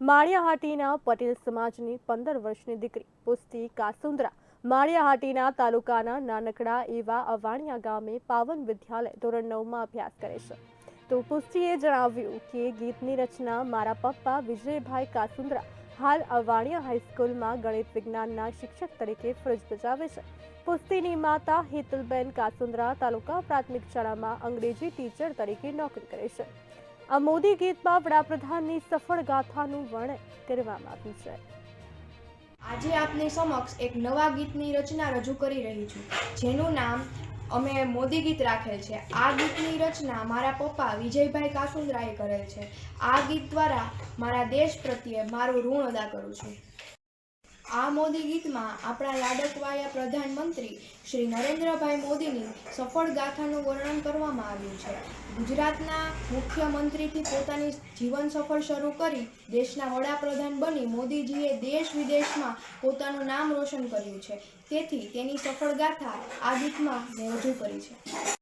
માળિયાહાટીના પટેલ સમાજની પંદર વર્ષની દીકરી પુસ્તી કાસુંદ્રા. માળિયાહાટીના તાલુકાના નાનકડા એવા અવાણિયા ગામે પાવન વિદ્યાલય ધોરણ નવમાં અભ્યાસ કરે છે. તો પુસ્તીએ જણાવ્યું કે ગીતની રચના મારા પપ્પા વિજયભાઈ કાસુંદ્રા હાલ અવાણિયા હાઈસ્કૂલમાં ગણિત વિજ્ઞાનના શિક્ષક તરીકે ફરજ બજાવે છે. પુસ્તીની માતા હેતલબેન કાસુંદ્રા તાલુકા પ્રાથમિક શાળામાં અંગ્રેજી ટીચર તરીકે નોકરી કરે છે. આ મોદી ગીતમાં વડાપ્રધાનની સફળ ગાથાનું વર્ણન કરવામાં આવ્યું છે. આજે આપની સમક્ષ એક નવા ગીતની રચના રજૂ કરી રહી છું, જેનું નામ અમે મોદી ગીત રાખેલ છે. આ ગીતની રચના મારા પપ્પા વિજયભાઈ કાસુંદરાએ કરેલ છે. આ ગીત દ્વારા મારા દેશ પ્રત્યે મારું ઋણ અદા કરું છું. આ મોદી ગીતમાં આપણા લાડકવાયા પ્રધાનમંત્રી શ્રી નરેન્દ્રભાઈ મોદીની સફળ ગાથાનું વર્ણન કરવામાં આવ્યું છે. ગુજરાતના મુખ્યમંત્રીથી પોતાની જીવન સફળ શરૂ કરી દેશના વડાપ્રધાન બની મોદીજીએ દેશ વિદેશમાં પોતાનું નામ રોશન કર્યું છે. તેથી તેની સફળ ગાથા આ ગીતમાં રજૂ કરી છે.